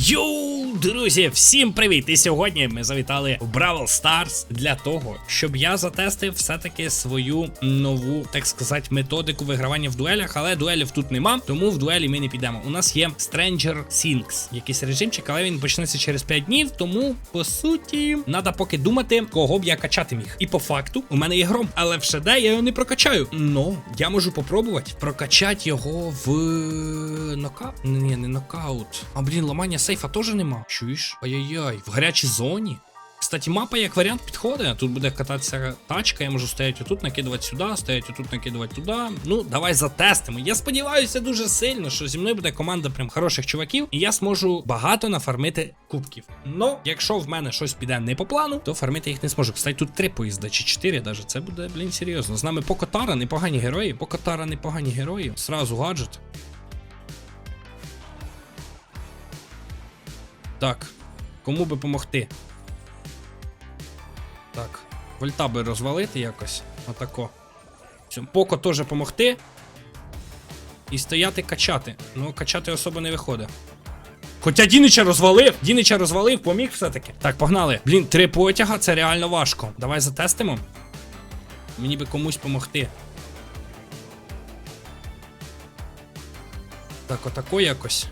Yo! Друзі, всім привіт! І сьогодні ми завітали в Бравл Stars для того, щоб я затестив все-таки свою нову, так сказати, методику вигравання в дуелях, але дуелів тут нема, тому в дуелі ми не підемо. У нас є Stranger Things, якийсь режимчик, але він почнеться через 5 днів, тому по суті треба поки думати, кого б я качати міг. І по факту у мене є гром, але в ШД я його не прокачаю. Ну, я можу попробувати прокачати його в нокаут. Ні, не нокаут. А блін, ламання сейфа теж нема. Чуєш? Ай-яй-яй, в гарячій зоні. Кстати, мапа як варіант підходить. Тут буде кататися тачка, я можу стояти отут, накидувати сюди, стояти отут, накидувати туди. Ну, давай затестимо. Я сподіваюся дуже сильно, що зі мною буде команда прям хороших чуваків, і я зможу багато нафармити кубків. Ну, якщо в мене щось піде не по плану, то фармити їх не зможу. Кстати, тут три поїзда чи чотири, даже це буде, блін, серйозно. З нами Покотара, непогані герої. Покотара, непогані герої. Сразу гаджет. Так, кому би помогти? Так, вольта би розвалити якось. Отако. Поко теж помогти. І стояти качати. Ну, качати особо не виходить. Хоча Дінича розвалив! Дінича розвалив, поміг все-таки. Так, погнали. Блін, три потяга це реально важко. Давай затестимо. Мені би комусь помогти. Так, отако якось.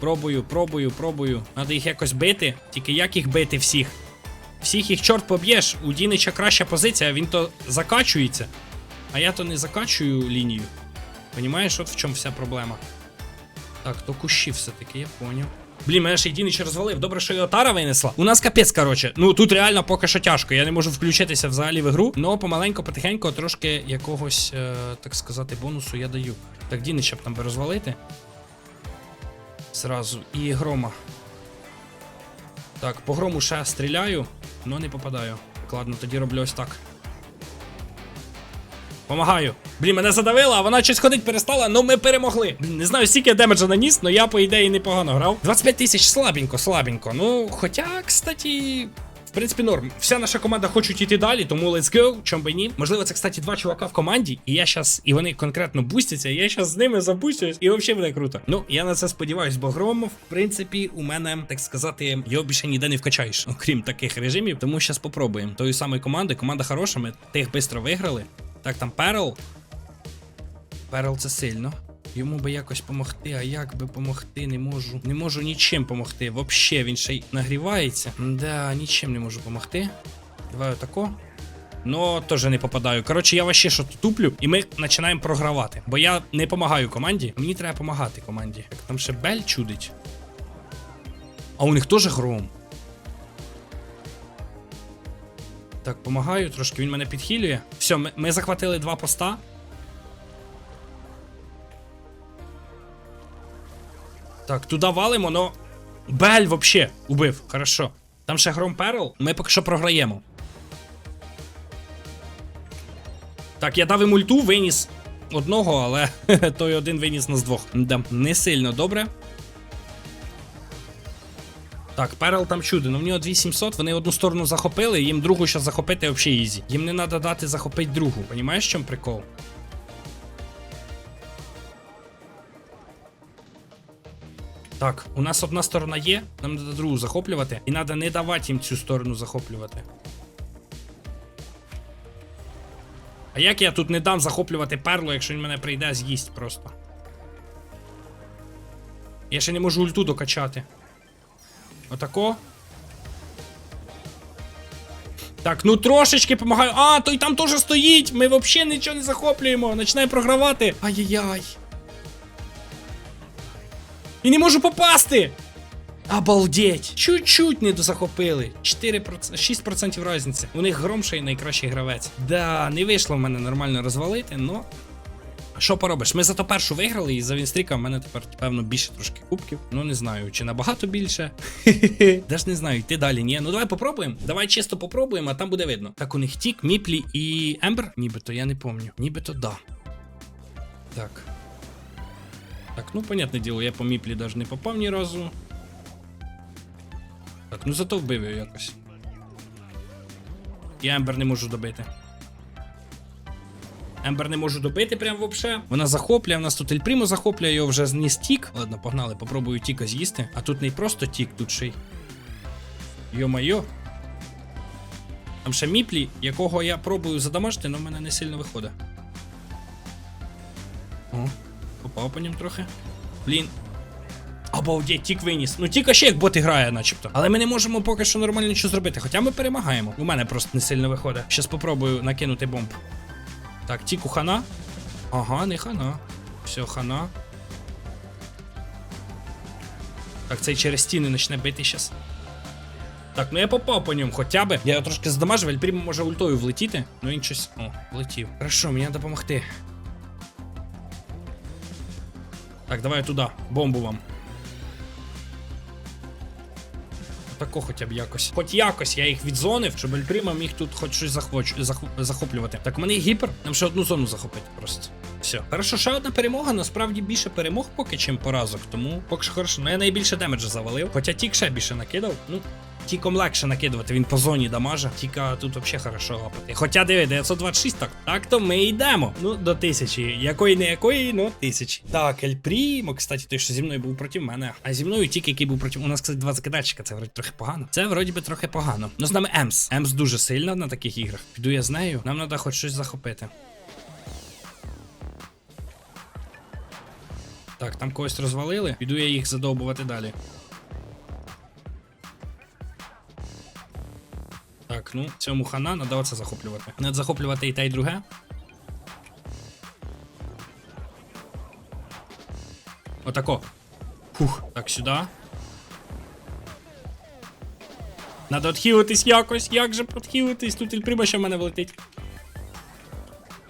Пробую, пробую, пробую. Надо їх якось бити. Тільки як їх бити всіх? Всіх їх чорт поб'єш. У Дінича краща позиція, він то закачується. А я то не закачую лінію. Понімаєш, от в чому вся проблема. Так, то кущі все-таки, я поняв. Блін, мене ще й Дінич розвалив. Добре, що його тара винесла. У нас капець, короче. Ну тут реально поки що тяжко. Я не можу включитися взагалі в ігру. Но помаленько, потихеньку, трошки якогось, е, так сказати, бонусу я даю. Так, Дінича б там би розвалити. Зразу. І грома. Так, по грому ще стріляю, але не попадаю. Ладно, тоді роблю ось так. Помагаю. Блін, мене задавила, а вона щось ходить перестала, ну ми перемогли. Блін, не знаю, скільки я демеджа наніс, але я, по ідеї, непогано грав. 25 тисяч слабенько, слабенько. Ну, хоча, кстати. В принципі, норм. Вся наша команда хочуть йти далі, тому let's go, чом би ні. Можливо, це, кстати, два чувака в команді, і я щас, і вони конкретно бустяться, я щас з ними забустююсь, і взагалі буде круто. Ну, я на це сподіваюсь, бо гром, в принципі, у мене, так сказати, його більше ніде не вкачаєш, окрім таких режимів. Тому щас попробуємо. Тої самої команди, команда хороша, ми тих швидко виграли. Так, там Перл. Перл це сильно. Йому би якось помогти, а як би помогти, не можу. Не можу нічим помогти. Вообще, він ще й нагрівається. Да, нічим не можу помогти. Давай отако. Ну, теж не попадаю. Коротше, я вообще що туплю, і ми починаємо програвати. Бо я не допомагаю команді. Мені треба допомагати команді. Так, там ще Бель чудить. А у них теж гром. Так, помагаю трошки, він мене підхилює. Все, ми, ми захватили два поста. Так, туди валимо, но. Бель вообще убив. Хорошо. Там ще гром перл. Ми поки що програємо. Так, я дав йому ульту, виніс одного, але той один виніс нас двох. Да, не сильно добре. Так, Перл там чудо, ну в нього 2700, вони одну сторону захопили, їм другу зараз захопити взагалі ізі. Їм не треба дати захопити другу. Понімаєш, в прикол? Так, у нас одна сторона є, нам треба другу захоплювати, і треба не давати їм цю сторону захоплювати. А як я тут не дам захоплювати перлу, якщо він мене прийде, з'їсть просто. Я ще не можу ульту докачати. Отако. Так, ну трошечки помагаю. А, той там теж стоїть. Ми взагалі нічого не захоплюємо. Починаємо програвати. Ай-яй-яй. І не можу попасти. Обалдеть! Чуть-чуть не дозахопили. 4%, 6% різниці. У них гром ще й найкращий гравець. Да, не вийшло в мене нормально розвалити, но. Що поробиш? Ми зато першу виграли, і за Вінстріка в мене тепер, певно, більше трошки кубків. Ну не знаю, чи набагато більше. Даже не знаю, йти далі. Ні. Ну давай попробуємо. Давай чисто попробуємо, а там буде видно. Так, у них тік, Міплі і Ембер. Нібито я не пам'ятаю. Нібито да. Так. Так, ну, понятне діло, я по Міплі навіть не попав ні разу. Так, ну зато вбив його якось. І Ембер не можу добити. Ембер не можу добити прям вообще. Вона захоплює, в нас тут Ельпрімо захоплює, його вже зніс тік. Ладно, погнали, попробую тіка з'їсти. А тут не просто тік, тут ще й. Йо-майо. Там ще міплі, якого я пробую задамажити, але в мене не сильно виходить. О, попав по ньому трохи. Блін. Обалдеть, тік виніс. Ну тільки ще як бот грає, начебто. Але ми не можемо поки що нормально нічого зробити. Хоча ми перемагаємо. У мене просто не сильно виходить. Щас попробую накинути бомб. Так, тіку хана. Ага, не хана. Все, хана. Так, цей через стіни почне бити щас. Так, ну я попав по ньому хоча б. Я трошки здамажив, Ельпрімо може ультою влетіти. Ну він щось. О, влетів. Хорошо, мені треба допомогти. Так, давай туди. Бомбу вам. Тако хоча б якось. Хоч якось я їх відзонив, щоб Ельпріма міг тут хоч щось захоч... зах... захоплювати. Так, у мене є гіпер, нам ще одну зону захопити просто. Все. Хорошо, ще одна перемога, насправді більше перемог поки чим поразок, тому поки що хорошо. Ну я найбільше демеджа завалив. Хоча тік ще більше накидав. Ну, тіком легше накидувати, він по зоні дамажа. Тіка тут взагалі хорошо лапати. Хоча диви, 926 так. Так то ми йдемо. Ну, до тисячі. Якої не якої, ну тисячі. Так, Ель Прімо, кстати, той, що зі мною був проти мене. А зі мною тік, який був проти. У нас, кстати, два закидальщика, це вроді трохи погано. Це вроді би трохи погано. Ну, з нами Емс. Емс дуже сильна на таких іграх. Піду я з нею. Нам треба хоч щось захопити. Так, там когось розвалили. Піду я їх задовбувати далі. Так, ну, цьому хана треба оце захоплювати. Треба захоплювати і те, і друге. Отако. Фух. Так, сюди. Надо отхилитись якось. Як же подхилитись? Тут ільприма ще в мене влетить.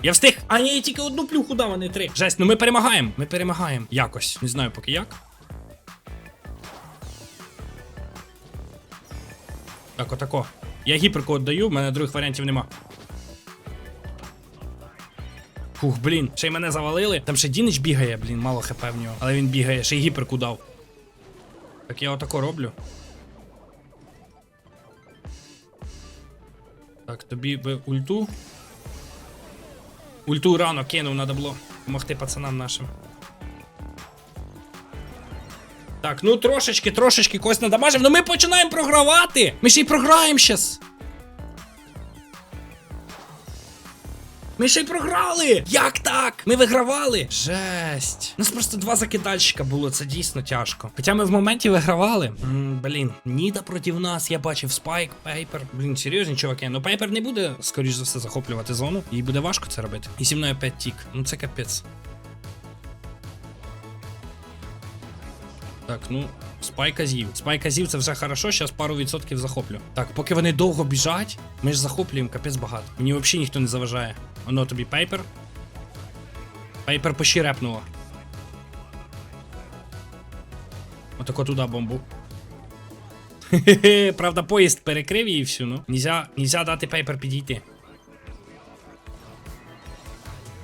Я встиг! А ні, я тільки одну плюху дав, а не три. Жесть, ну ми перемагаємо. Ми перемагаємо. Якось. Не знаю поки як. Так, отако. Я гіперку віддаю, в мене других варіантів нема. Фух, блін, ще й мене завалили. Там ще Дінич бігає, блін, мало хп в нього. Але він бігає, ще й гіперку дав. Так я отако роблю. Так, тобі би ульту. Ульту рано кинув, треба було допомогти пацанам нашим. Так, ну трошечки, трошечки когось надамажив. Ну ми починаємо програвати! Ми ще й програємо щас. Ми ще й програли! Як так? Ми вигравали? Жесть. Нас просто два закидальщика було, це дійсно тяжко. Хоча ми в моменті вигравали. М, блін, Ніда проти нас, я бачив Спайк, Пейпер. Блін, серйозні чуваки. Ну Пейпер не буде, скоріш за все, захоплювати зону. Їй буде важко це робити. І зі мною 5 тік. Ну це капець. Так, ну, спайка з'їв. Спайка з'їв, це вже хорошо, зараз пару відсотків захоплю. Так, поки вони довго біжать, ми ж захоплюємо капець багато. Мені взагалі ніхто не заважає. Воно тобі пейпер. Пейпер пощі репнуло. Отако туди бомбу. Хе-хе, правда, поїзд перекрив її всю, ну. Нельзя, нельзя дати пейпер підійти.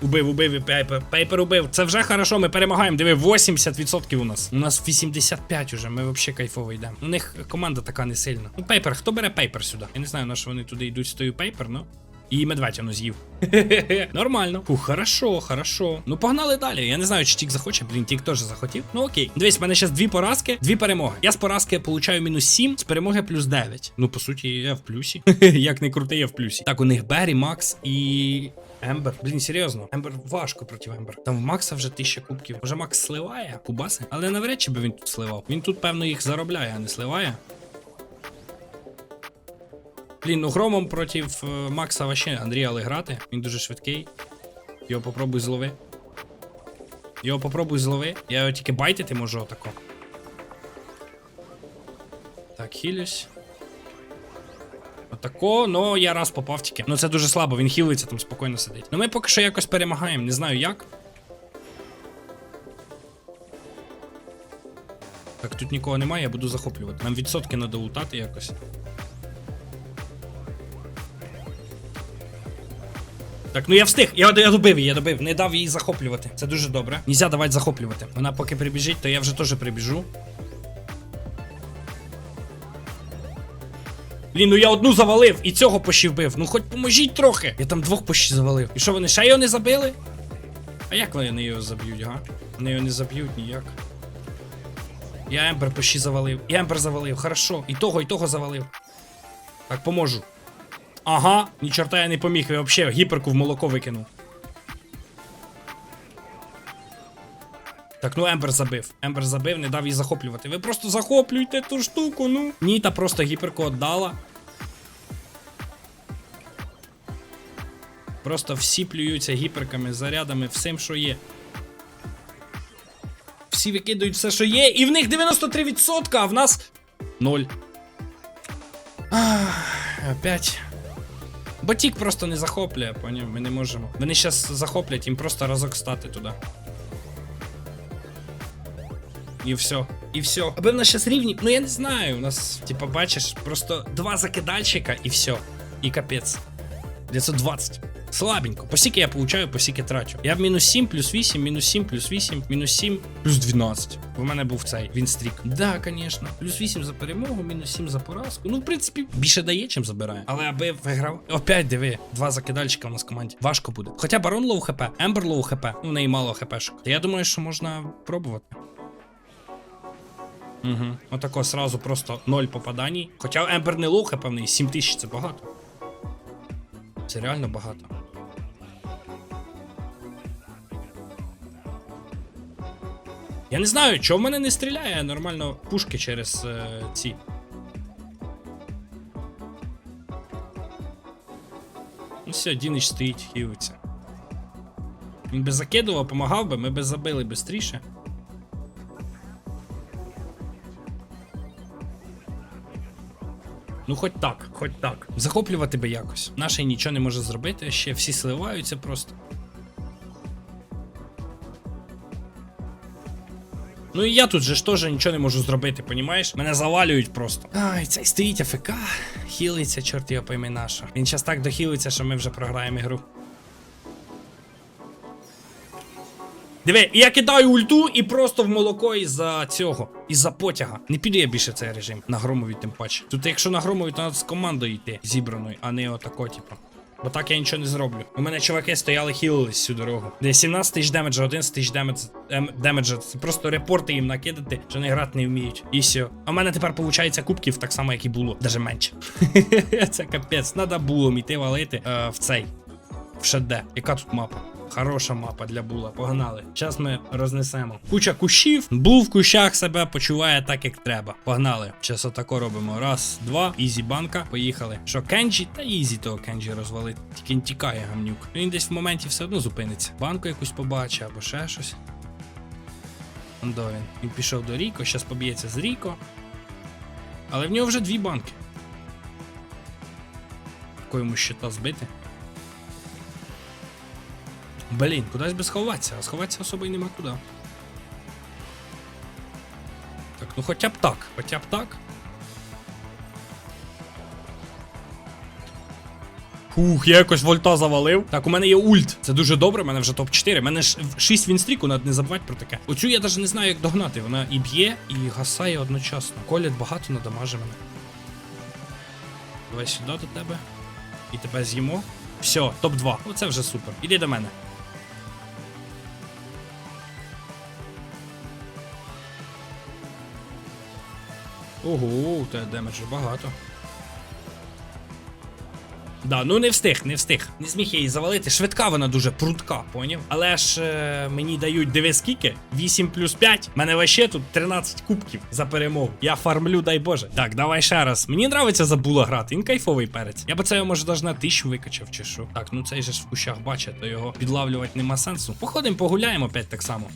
Убив, убив і Пейпер. Пейпер убив. Це вже хорошо, ми перемагаємо. Диви, 80% у нас. У нас 85 уже, ми взагалі кайфово йдемо. У них команда така не сильна. Ну, Пейпер, хто бере Пейпер сюди? Я не знаю, на що вони туди йдуть з тою Пейпер, ну. І медведь воно з'їв. Нормально. Фу, хорошо, хорошо. Ну погнали далі. Я не знаю, чи Тік захоче. Блін, Тік теж захотів. Ну окей. Дивись, в мене зараз дві поразки, дві перемоги. Я з поразки получаю мінус 7, з перемоги плюс 9. Ну, по суті, я в плюсі. Як не крутий, я в плюсі. Так, у них Беррі, Макс і. Ембер, блін, серйозно, Ембер важко проти Ембер. Там в Макса вже тисяча кубків. Може Макс сливає кубаси, але навряд чи би він тут сливав. Він тут, певно, їх заробляє, а не сливає. Блін, ну громом проти е, Макса вообще Андріали грати. Він дуже швидкий. Його попробуй злови. Його попробуй злови. Я його тільки байтити можу отако. Так, хілюсь. Отако, ну я раз попав тільки. Ну це дуже слабо, він хілиться там спокійно сидить. Ну ми поки що якось перемагаємо, не знаю як. Так, тут нікого немає, я буду захоплювати. Нам відсотки треба лутати якось. Так, ну я встиг, я, я добив її, я добив, не дав їй захоплювати. Це дуже добре. Нельзя давати захоплювати. Вона поки прибіжить, то я вже теж прибіжу. Блін, ну я одну завалив і цього пощі вбив. Ну хоч поможіть трохи. Я там двох пощі завалив. І що вони ще його не забили? А як вони його заб'ють, га? Вони його не заб'ють ніяк. Я Ембер пощі завалив. І Ембер завалив. Хорошо. І того, і того завалив. Так, поможу. Ага, ні чорта я не поміг, я взагалі гіперку в молоко викинув. Так, ну Ембер забив. Ембер забив, не дав їй захоплювати. Ви просто захоплюйте ту штуку, ну. Ніта просто гіперку віддала. Просто всі плюються гіперками, зарядами, всім, що є. Всі викидають все, що є, і в них 93%, а в нас 0. Ах, опять. Ботік просто не захоплює, поняв? Ми не можемо. Вони зараз захоплять, їм просто разок стати туди. І все. І все. Аби в нас зараз рівні. Ну я не знаю. У нас, типа, бачиш, просто два закидальщика і все. І капець. 920. Слабенько. По скільки я получаю, по скільки трачу. Я в мінус 7, плюс 8, мінус 7, плюс 8, мінус 7, плюс 12. У мене був цей вінстрік. Да, звісно. Плюс 8 за перемогу, мінус 7 за поразку. Ну, в принципі, більше дає, чим забирає. Але аби виграв. Опять диви, два закидальщика у нас в команді. Важко буде. Хоча барон лоу хп, Ембер лоу хп. Ну, в неї мало хпшок. Я думаю, що можна пробувати. Угу. Отако сразу просто 0 попаданій. Хоча Ембер не лоу хп, в неї 7 тисяч це багато. Це реально багато. Я не знаю, чого в мене не стріляє нормально пушки через е, ці. Ну все, Дінич стоїть, хілиться. Він би закидував, помагав би, ми би забили швидше. Ну, хоч так, хоч так. Захоплювати би якось. Наше нічого не може зробити, ще всі сливаються просто. Ну і я тут же ж теж нічого не можу зробити, понімаєш? Мене завалюють просто. Ай, цей стоїть АФК, хілиться, чорт його пойми наша. Він зараз так дохилиться, що ми вже програємо ігру. Диви, я кидаю ульту і просто в молоко із-за цього, із-за потяга. Не піду я більше цей режим на громові тим паче. Тут якщо на громові, то треба з командою йти зібраною, а не отако, типу. Бо так я нічого не зроблю. У мене чуваки стояли хілились всю дорогу. Де 17 тисяч демеджа, 11 тисяч ем, демеджа. Це просто репорти їм накидати, що вони грати не вміють. І все. А в мене тепер виходить кубків так само, як і було. Даже менше. Це капець. Надо було йти валити е, в цей. В шеде. Яка тут мапа? Хороша мапа для була. Погнали. Зараз ми рознесемо. Куча кущів. Бул в кущах себе почуває так, як треба. Погнали. Зараз отако робимо. Раз, два. Ізі банка. Поїхали. Що Кенджі? Та ізі того Кенджі розвалити. Тільки він тікає гамнюк. Він десь в моменті все одно зупиниться. Банку якусь побачить або ще щось. Ондо він. Він пішов до Ріко, зараз поб'ється з Ріко. Але в нього вже дві банки. Тако йому щита збити. Блін, кудись би сховатися, а сховатися особо й нема куди. Так, ну хоча б так, хоча б так. Фух, я якось вольта завалив. Так, у мене є ульт. Це дуже добре, у мене вже топ-4. У мене ж 6 вінстріку, треба не забувати про таке. Оцю я навіть не знаю, як догнати. Вона і б'є, і гасає одночасно. Колять багато надамаже мене. Давай сюди до тебе. І тебе з'їмо. Все, топ-2. Оце вже супер. Іди до мене. Ого, тебе демеджу багато. Да, ну не встиг, не встиг. Не зміг я її завалити. Швидка вона дуже прудка, поняв? Але ж е, мені дають диви скільки? 8 плюс 5. Мене вообще тут 13 кубків за перемогу. Я фармлю, дай Боже. Так, давай ще раз. Мені нравиться за була грати. Він кайфовий перець. Я б це може навіть на тисячу викачав чи що. Так, ну цей же ж в кущах бачить, то його підлавлювати нема сенсу. Походимо, погуляємо опять так само.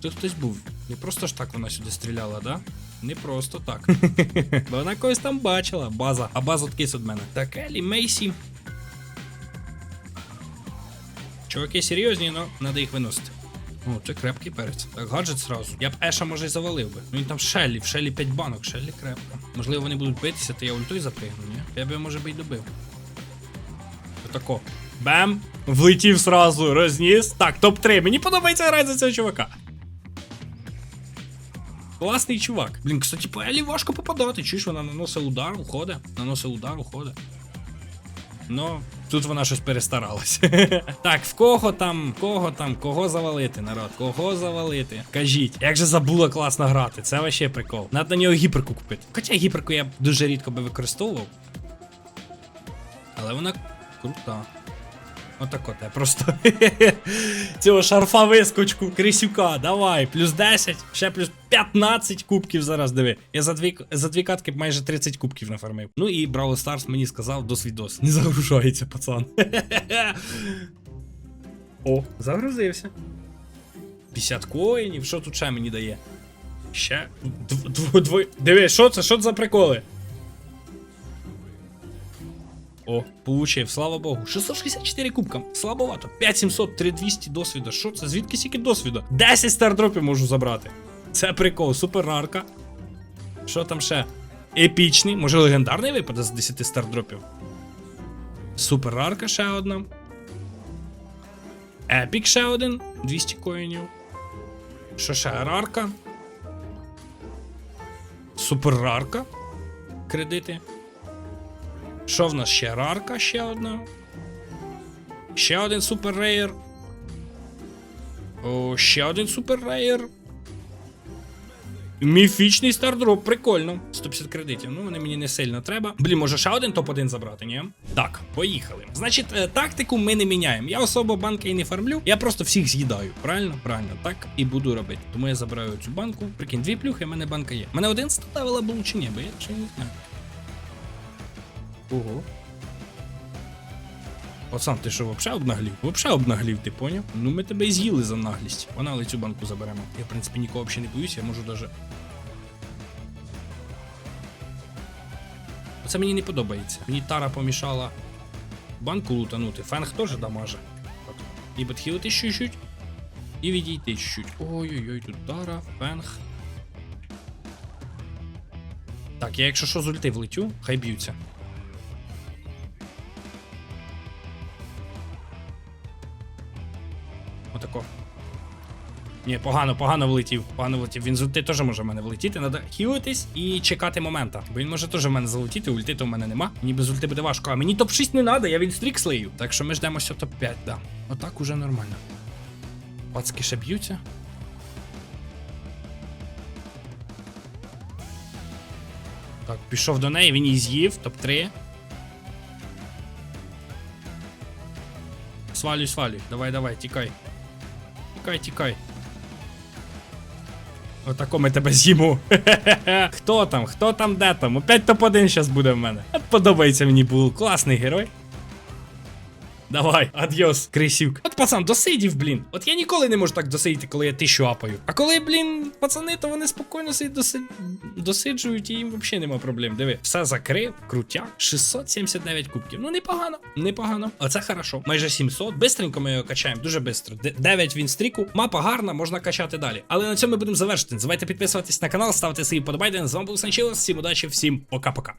Тут хтось був. Не просто ж так вона сюди стріляла, да? Не просто так. Вона когось там бачила. База. А база откис від мене. Так, Елі, Мейсі. Чуваки серйозні, но треба їх виносити. О, це крепкий перець. Так, гаджет сразу. Я б Еша може і завалив би. Ну він там Шеллі, в Шеллі 5 банок, Шеллі крепко. Можливо, вони будуть битися, то я ультою запригну, ні? Я би може би й добив. Отако. Бем! Влетів сразу, розніс. Так, топ-3. Мені подобається грати за цього чувака. Класний чувак. Блін, кстати, по Елі важко попадати. Чуєш, вона наносить удар, уходить, наносить удар, уходить. Ну, тут вона щось перестаралась. так, в кого там, кого там, кого завалити, народ? Кого завалити? Кажіть, як же забула класно грати, це вообще прикол. Надо на нього гіперку купити. Хоча гіперку я дуже рідко би використовував. Але вона крута. Отак от, я просто цього шарфа вискочку, Крисюка, давай, плюс 10, ще плюс 15 кубків зараз диви. Я за дві, за дві катки майже 30 кубків нафармив. Ну і Бравл Старс мені сказав досвідос. Не загружається, пацан. О, загрузився. 50 коїнів, що тут ще мені дає? Ще. Дв, дв, дв, диви, що це? Що це за приколи? О, получив, слава Богу. 664 кубка. Слабовато. 5700, 3200 досвіду. Що це? Звідки стільки досвіду? 10 стардропів можу забрати. Це прикол, супер рарка. Що там ще? Епічний, може легендарний випаде з 10 стардропів. Супер рарка ще одна. Епік ще один. 200 коїнів. Що ще рарка? Супер рарка. Кредити. Що в нас ще? Рарка ще одна. Ще один супер рейер. О, ще один супер рейер. Міфічний стардроп, прикольно. 150 кредитів. Ну, вони мені не сильно треба. Блін, може ще один топ-1 забрати, ні? Так, поїхали. Значить, е, тактику ми не міняємо. Я особо банки і не фармлю. Я просто всіх з'їдаю. Правильно? Правильно, так і буду робити. Тому я забираю цю банку. Прикинь, дві плюхи, в мене банка є. Мене один ставила був чи ні, бо я ще не знаю. Ого. Пацан, ти що, вообще обнаглів? Вообще обнаглів, ти поняв? Ну ми тебе і з'їли за наглість. Вона але цю банку заберемо. Я, в принципі, нікого взагалі не боюся, я можу даже. Це мені не подобається. Мені Тара помішала банку лутанути. Фенг теж дамаже. І підхилити чуть-чуть. І відійти чуть-чуть. Ой-ой-ой, тут Тара, Фенг. Так, я якщо що з ульти влетю, хай б'ються. Отако. Ні, погано, погано влетів. Погано влетів. Він з ульти теж може в мене влетіти. Треба хілитись і чекати момента. Бо він може теж в мене залетіти, ульти то в мене нема. Мені без ульти буде важко. А мені топ-6 не треба, я він стрік слею. Так що ми ждемося топ-5, да. Отак уже нормально. Пацки ще б'ються. Так, пішов до неї, він її з'їв, топ-3. Свалюй, свалюй. Давай, давай, тікай. Тікай, тікай. Отако ми тебе з'їмо. Хто там? Хто там, де там? Опять топ-1 зараз буде в мене. Подобається мені був класний герой. Давай, адьос, крисюк. От пацан, досидів, блін. От я ніколи не можу так досидіти, коли я тисячу апаю. А коли, блін, пацани, то вони спокійно собі доси... досиджують і їм взагалі нема проблем. Диви, все закрив, крутяк, 679 кубків. Ну, непогано, непогано. Оце хорошо. Майже 700. Бистренько ми його качаємо, дуже бистро. 9 він стріку. Мапа гарна, можна качати далі. Але на цьому ми будемо завершити. Не підписуватись на канал, ставити свої подобайки. З вами був Санчилос. Всім удачі, всім пока-пока.